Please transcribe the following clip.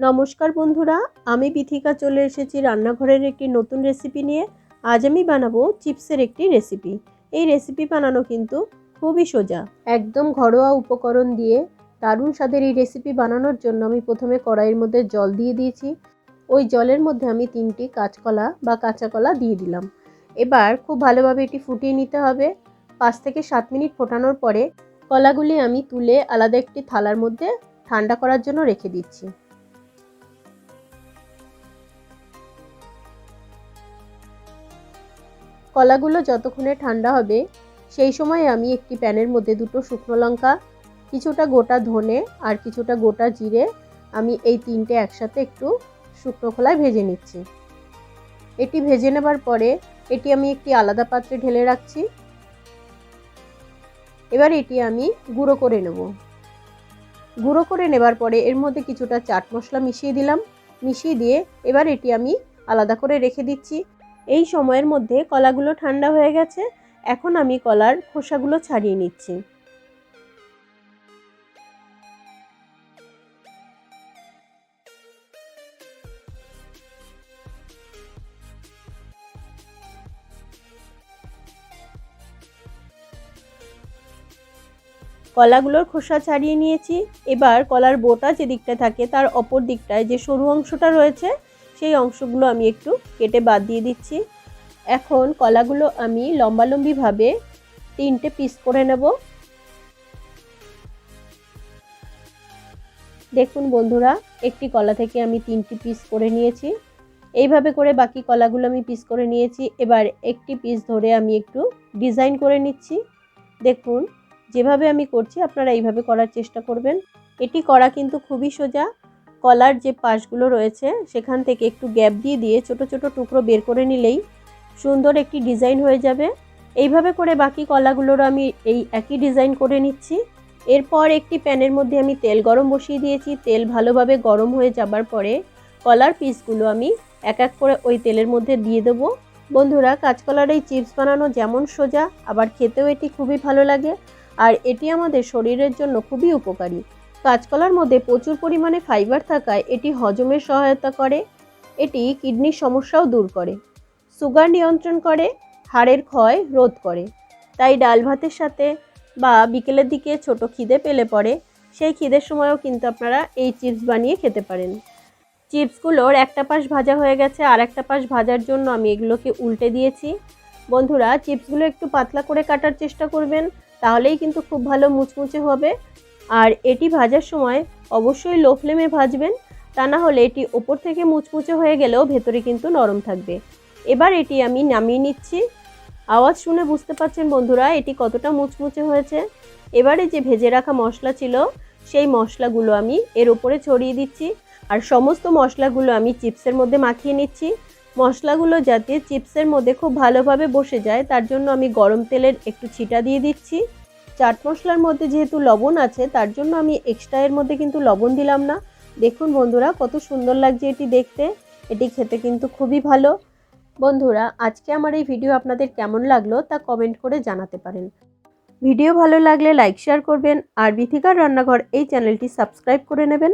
নমস্কার বন্ধুরা, আমি বিথিকা চলে এসেছি রান্নাঘরের একটি নতুন রেসিপি নিয়ে। আজ আমি বানাবো চিপসের একটি রেসিপি এই রেসিপি বানানো কিন্তু খুবই সোজা। একদম ঘরোয়া উপকরণ দিয়ে দারুণ স্বাদের এই রেসিপি বানানোর জন্য আমি প্রথমে কড়াইয়ের মধ্যে জল দিয়ে দিয়েছি। ওই জলের মধ্যে আমি তিনটি কাঁচকলা বা কাঁচা কলা দিয়ে দিলাম। এবার খুব ভালোভাবে এটি ফুটিয়ে নিতে হবে। পাঁচ থেকে সাত মিনিট ফোটানোর পরে কলাগুলি আমি তুলে আলাদা একটি থালার মধ্যে ঠান্ডা করার জন্য রেখে দিচ্ছি। কলাগুলো যতক্ষণে ঠান্ডা হবে, সেই সময় আমি একটি প্যানের মধ্যে দুটো শুকনো লঙ্কা, কিছুটা গোটা ধনে আর কিছুটা গোটা জিরে আমি এই তিনটে একসাথে একটু শুকনো খোলায় ভেজে নিচ্ছি। এটি ভেজে নেবার পরে এটি আমি একটি আলাদা পাত্রে ঢেলে রাখছি। এবার এটি আমি গুঁড়ো করে নেব। গুঁড়ো করে নেবার পরে এর মধ্যে কিছুটা চাট মশলা মিশিয়ে দিলাম। মিশিয়ে দিয়ে এবার এটি আমি আলাদা করে রেখে দিচ্ছি। এই সময়ের মধ্যে কলাগুলো ঠান্ডা হয়ে গেছে, এখন আমি কলার খোসাগুলো ছাড়িয়ে নিচ্ছি। কলাগুলোর খোসা ছাড়িয়ে নিয়েছি। এবার কলার বোটা যে দিকটা থাকে তার অপর দিকটায় যে সরু অংশটা রয়েছে সেই অংশগুলো আমি একটু কেটে বাদ দিয়ে দিচ্ছি। এখন কলাগুলো আমি লম্বালম্বিভাবে তিনটে পিস করে নেব। দেখুন বন্ধুরা, একটি কলা থেকে আমি তিনটি পিস করে নিয়েছি। এইভাবে করে বাকি কলাগুলো আমি পিস করে নিয়েছি। এবার একটি পিস ধরে আমি একটু ডিজাইন করে নিচ্ছি। দেখুন, যেভাবে আমি করছি আপনারা এইভাবে করার চেষ্টা করবেন। এটি করা কিন্তু খুবই সোজা। কলার যে পাশগুলো রয়েছে, সেখান থেকে একটু গ্যাপ দিয়ে দিয়ে ছোট ছোট টুকরো বের করে নিলেই সুন্দর একটি ডিজাইন হয়ে যাবে। এইভাবে করে বাকি কলাগুলোরও আমি এই একই ডিজাইন করে নিচ্ছি। এরপর একটি প্যানের মধ্যে আমি তেল গরম বসিয়ে দিয়েছি। তেল ভালোভাবে গরম হয়ে যাবার পরে কলার পিসগুলো আমি এক এক করে ওই তেলের মধ্যে দিয়ে দেবো। বন্ধুরা, কাঁচকলার এই চিপস বানানো যেমন সোজা, আবার খেতেও এটি খুবই ভালো লাগে। আর এটি আমাদের শরীরের জন্য খুবই উপকারী। কাঁচকলার মধ্যে প্রচুর পরিমাণে ফাইবার থাকায় এটি হজমের সহায়তা করে। এটি কিডনির সমস্যাও দূর করে। সুগার নিয়ন্ত্রণ করে, হাড়ের ক্ষয় রোধ করে। তাই ডাল ভাতের সাথে বা বিকেলের দিকে ছোট খিদে পেলে পরে, সেই খিদের সময়ও কিন্তু আপনারা এই চিপস বানিয়ে খেতে পারেন। চিপসগুলোর একটা পাশ ভাজা হয়ে গেছে, আর একটা পাশ ভাজার জন্য আমি এগুলোকে উল্টে দিয়েছি। বন্ধুরা, চিপসগুলো একটু পাতলা করে কাটার চেষ্টা করবেন, তাহলেই কিন্তু খুব ভালো মুচমুচে হবে। আর এটি ভাজার সময় অবশ্যই লো ফ্লেমে ভাজবেন, তা না হলে এটি ওপর থেকে মুচমুচে হয়ে গেলেও ভেতরে কিন্তু নরম থাকবে। এবার এটি আমি নামিয়ে নিচ্ছি। আওয়াজ শুনে বুঝতে পারছেন বন্ধুরা এটি কতটা মুচমুচে হয়েছে। এবারে যে ভেজে রাখা মশলা ছিল, সেই মশলাগুলো আমি এর ওপরে ছড়িয়ে দিচ্ছি আর সমস্ত মশলাগুলো আমি চিপসের মধ্যে মাখিয়ে নিচ্ছি। মশলাগুলো যাতে চিপসের মধ্যে খুব ভালোভাবে বসে যায়, তার জন্য আমি গরম তেলের একটু ছিটা দিয়ে দিচ্ছি। চাট মশলার মধ্যে যেহেতু লবণ আছে, তার জন্য আমি এক্সট্রা এর মধ্যে কিন্তু লবণ দিলাম না। দেখুন বন্ধুরা, কত সুন্দর লাগছে এটি দেখতে। এটি খেতে কিন্তু খুবই ভালো। বন্ধুরা, আজকে আমার এই ভিডিও আপনাদের কেমন লাগল তা কমেন্ট করে জানাতে পারেন। ভিডিও ভালো লাগলে লাইক শেয়ার করবেন। আর বিথিকার রান্নাঘর এই চ্যানেলটি সাবস্ক্রাইব করে নেবেন।